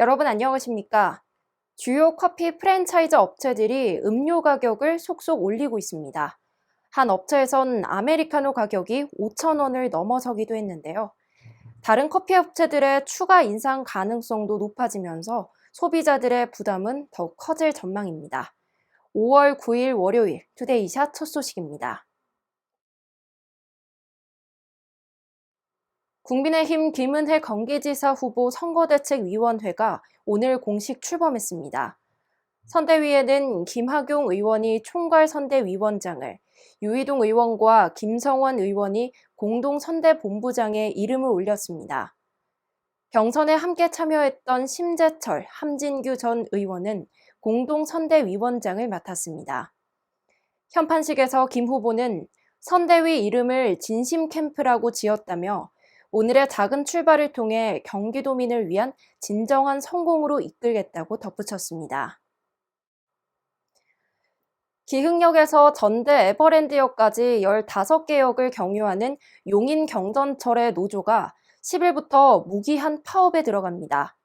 여러분 안녕하십니까? 주요 커피 프랜차이즈 업체들이 음료 가격을 속속 올리고 있습니다. 한 업체에선 아메리카노 가격이 5,000원을 넘어서기도 했는데요. 다른 커피 업체들의 추가 인상 가능성도 높아지면서 소비자들의 부담은 더욱 커질 전망입니다. 5월 9일 월요일 투데이샷 첫 소식입니다. 국민의힘 김은혜 경기지사 후보 선거대책위원회가 오늘 공식 출범했습니다. 선대위에는 김학용 의원이 총괄 선대위원장을, 유희동 의원과 김성원 의원이 공동 선대본부장에 이름을 올렸습니다. 경선에 함께 참여했던 심재철, 함진규 전 의원은 공동 선대위원장을 맡았습니다. 현판식에서 김 후보는 선대위 이름을 진심 캠프라고 지었다며 오늘의 작은 출발을 통해 경기도민을 위한 진정한 성공으로 이끌겠다고 덧붙였습니다. 기흥역에서 전대 에버랜드역까지 15개 역을 경유하는 용인 경전철의 노조가 10일부터 무기한 파업에 들어갑니다.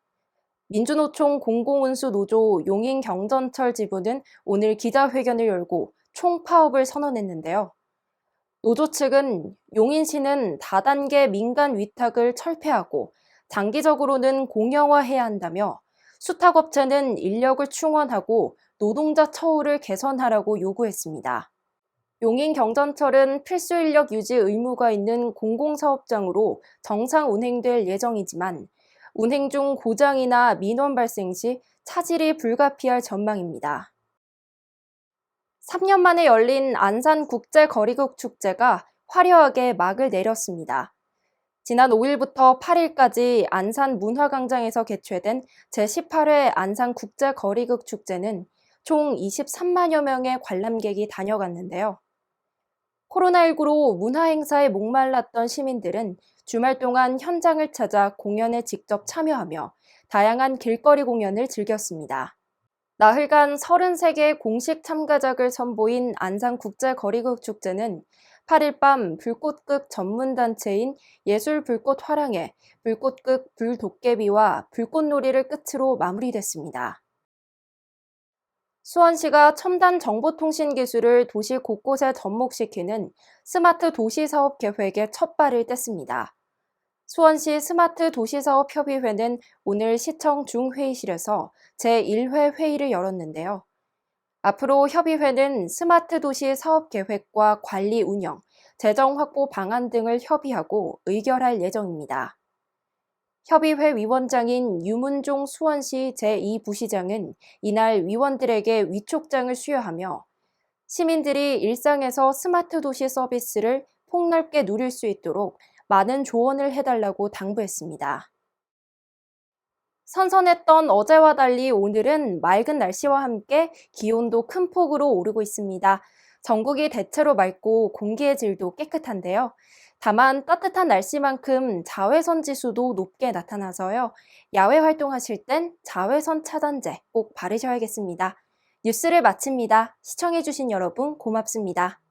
민주노총 공공운수 노조 용인 경전철 지부는 오늘 기자회견을 열고 총파업을 선언했는데요. 노조 측은 용인시는 다단계 민간 위탁을 철폐하고 장기적으로는 공영화해야 한다며 수탁업체는 인력을 충원하고 노동자 처우를 개선하라고 요구했습니다. 용인 경전철은 필수 인력 유지 의무가 있는 공공사업장으로 정상 운행될 예정이지만 운행 중 고장이나 민원 발생 시 차질이 불가피할 전망입니다. 3년 만에 열린 안산 국제 거리국 축제가 화려하게 막을 내렸습니다. 지난 5일부터 8일까지 안산 문화광장에서 개최된 제18회 안산 국제 거리국 축제는 총 23만여 명의 관람객이 다녀갔는데요. 코로나19로 문화행사에 목말랐던 시민들은 주말 동안 현장을 찾아 공연에 직접 참여하며 다양한 길거리 공연을 즐겼습니다. 나흘간 33개 공식 참가작을 선보인 안산국제거리국 축제는 8일 밤 불꽃극 전문단체인 예술불꽃 화랑의 불꽃극 불도깨비와 불꽃놀이를 끝으로 마무리됐습니다. 수원시가 첨단 정보통신 기술을 도시 곳곳에 접목시키는 스마트 도시 사업 계획의 첫 발을 뗐습니다. 수원시 스마트 도시사업협의회는 오늘 시청 중회의실에서 제1회 회의를 열었는데요. 앞으로 협의회는 스마트 도시 사업 계획과 관리 운영, 재정 확보 방안 등을 협의하고 의결할 예정입니다. 협의회 위원장인 유문종 수원시 제2부시장은 이날 위원들에게 위촉장을 수여하며 시민들이 일상에서 스마트 도시 서비스를 폭넓게 누릴 수 있도록 많은 조언을 해달라고 당부했습니다. 선선했던 어제와 달리 오늘은 맑은 날씨와 함께 기온도 큰 폭으로 오르고 있습니다. 전국이 대체로 맑고 공기의 질도 깨끗한데요. 다만 따뜻한 날씨만큼 자외선 지수도 높게 나타나서요. 야외 활동하실 땐 자외선 차단제 꼭 바르셔야겠습니다. 뉴스를 마칩니다. 시청해주신 여러분 고맙습니다.